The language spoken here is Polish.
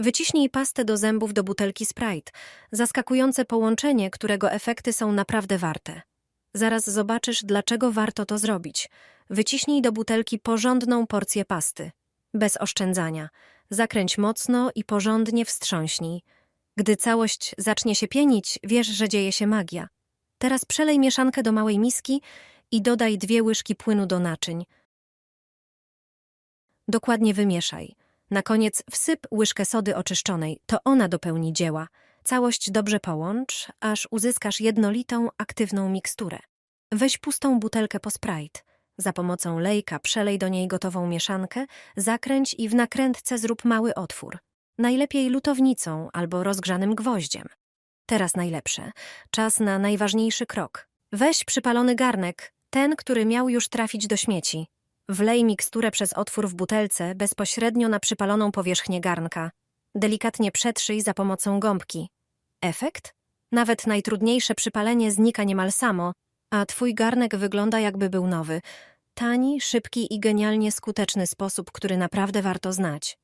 Wyciśnij pastę do zębów do butelki Sprite. Zaskakujące połączenie, którego efekty są naprawdę warte. Zaraz zobaczysz, dlaczego warto to zrobić. Wyciśnij do butelki porządną porcję pasty. Bez oszczędzania. Zakręć mocno i porządnie wstrząśnij. Gdy całość zacznie się pienić, wiesz, że dzieje się magia. Teraz przelej mieszankę do małej miski i dodaj dwie łyżki płynu do naczyń. Dokładnie wymieszaj. Na koniec wsyp łyżkę sody oczyszczonej, to ona dopełni dzieła. Całość dobrze połącz, aż uzyskasz jednolitą, aktywną miksturę. Weź pustą butelkę po Sprite. Za pomocą lejka przelej do niej gotową mieszankę, zakręć i w nakrętce zrób mały otwór. Najlepiej lutownicą albo rozgrzanym gwoździem. Teraz najlepsze. Czas na najważniejszy krok. Weź przypalony garnek, ten, który miał już trafić do śmieci. Wlej miksturę przez otwór w butelce bezpośrednio na przypaloną powierzchnię garnka. Delikatnie przetrzyj za pomocą gąbki. Efekt? Nawet najtrudniejsze przypalenie znika niemal samo, a twój garnek wygląda jakby był nowy. Tani, szybki i genialnie skuteczny sposób, który naprawdę warto znać.